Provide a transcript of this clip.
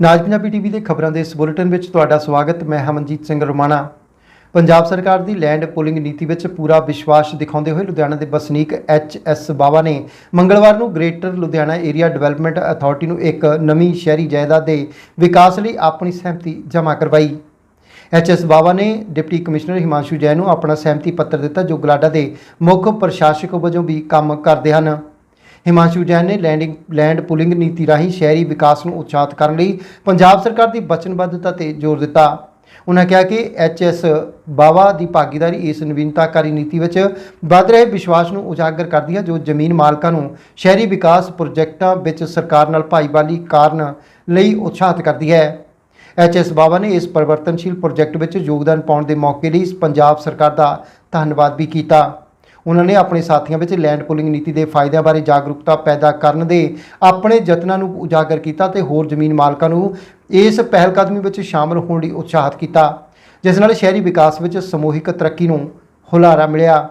ਨਾਜ Punjabi TV ਦੇ ਖਬਰਾਂ ਦੇ ਇਸ ਬੁਲੇਟਿਨ ਵਿੱਚ ਤੁਹਾਡਾ ਸਵਾਗਤ, ਮੈਂ ਹਮਨਜੀਤ ਸਿੰਘ ਰੋਮਾਣਾ। ਪੰਜਾਬ ਸਰਕਾਰ ਦੀ ਲੈਂਡ ਪੂਲਿੰਗ ਨੀਤੀ ਵਿੱਚ ਪੂਰਾ ਵਿਸ਼ਵਾਸ ਦਿਖਾਉਂਦੇ ਹੋਏ ਲੁਧਿਆਣਾ ਦੇ ਵਸਨੀਕ ਐਚ ਐਸ ਬਾਵਾ ਨੇ ਮੰਗਲਵਾਰ ਨੂੰ greater Ludhiana area development authority ਨੂੰ ਇੱਕ ਨਵੀਂ ਸ਼ਹਿਰੀ ਜਾਇਦਾਦ ਦੇ ਵਿਕਾਸ ਲਈ ਆਪਣੀ ਸਹਿਮਤੀ ਜਮ੍ਹਾਂ ਕਰਵਾਈ। ਐਚ ਐਸ ਬਾਵਾ ਨੇ ਡਿਪਟੀ ਕਮਿਸ਼ਨਰ ਹਿਮਾਂਸ਼ੂ ਜੈਨ ਨੂੰ ਆਪਣਾ ਸਹਿਮਤੀ ਪੱਤਰ ਦਿੱਤਾ, ਜੋ ਗਲਾਡਾ ਦੇ ਮੁੱਖ ਪ੍ਰਸ਼ਾਸਕ ਵਜੋਂ ਵੀ ਕੰਮ ਕਰਦੇ ਹਨ। ਹਿਮਾਂਸ਼ੂ ਜੈਨ ਨੇ ਲੈਂਡਿੰਗ, ਲੈਂਡ ਪੁਲਿੰਗ ਨੀਤੀ ਰਾਹੀਂ ਸ਼ਹਿਰੀ ਵਿਕਾਸ ਨੂੰ ਉਤਸ਼ਾਹਿਤ ਕਰਨ ਲਈ ਪੰਜਾਬ ਸਰਕਾਰ ਦੀ ਵਚਨਬੱਧਤਾ ਤੇ ਜ਼ੋਰ ਦਿੱਤਾ। ਉਹਨਾਂ ਕਿਹਾ ਕਿ ਐਚਐਸ ਬਾਵਾ ਦੀ ਭਾਗੀਦਾਰੀ ਇਸ ਨਵੀਨਤਾਕਾਰੀ ਨੀਤੀ ਵਿੱਚ ਵੱਧ ਰਹੇ ਵਿਸ਼ਵਾਸ ਨੂੰ ਉਜਾਗਰ ਕਰਦੀ ਹੈ, ਜੋ ਜ਼ਮੀਨ ਮਾਲਕਾਂ ਨੂੰ ਸ਼ਹਿਰੀ ਵਿਕਾਸ ਪ੍ਰੋਜੈਕਟਾਂ ਵਿੱਚ ਸਰਕਾਰ ਨਾਲ ਭਾਈਵਾਲੀ ਕਾਰਨ ਲਈ ਉਤਸ਼ਾਹਿਤ ਕਰਦੀ ਹੈ। ਐਚਐਸ ਬਾਵਾ ਨੇ ਇਸ ਪਰਿਵਰਤਨਸ਼ੀਲ ਪ੍ਰੋਜੈਕਟ ਵਿੱਚ ਯੋਗਦਾਨ ਪਾਉਣ ਦੇ ਮੌਕੇ ਲਈ ਪੰਜਾਬ ਸਰਕਾਰ ਦਾ ਧੰਨਵਾਦ ਵੀ ਕੀਤਾ। ਉਹਨਾਂ ਨੇ ਆਪਣੇ ਸਾਥੀਆਂ ਵਿੱਚ ਲੈਂਡ ਪੂਲਿੰਗ ਨੀਤੀ ਦੇ ਫਾਇਦਿਆਂ ਬਾਰੇ ਜਾਗਰੂਕਤਾ ਪੈਦਾ ਕਰਨ ਦੇ ਆਪਣੇ ਯਤਨਾਂ ਨੂੰ ਉਜਾਗਰ ਕੀਤਾ ਤੇ ਹੋਰ ਜ਼ਮੀਨ ਮਾਲਕਾਂ ਨੂੰ ਇਸ ਪਹਿਲਕਦਮੀ ਵਿੱਚ ਸ਼ਾਮਲ ਹੋਣ ਲਈ ਉਤਸ਼ਾਹਿਤ ਕੀਤਾ, ਜਿਸ ਨਾਲ ਸ਼ਹਿਰੀ ਵਿਕਾਸ ਵਿੱਚ ਸਮੂਹਿਕ ਤਰੱਕੀ ਨੂੰ ਹੁਲਾਰਾ ਮਿਲਿਆ।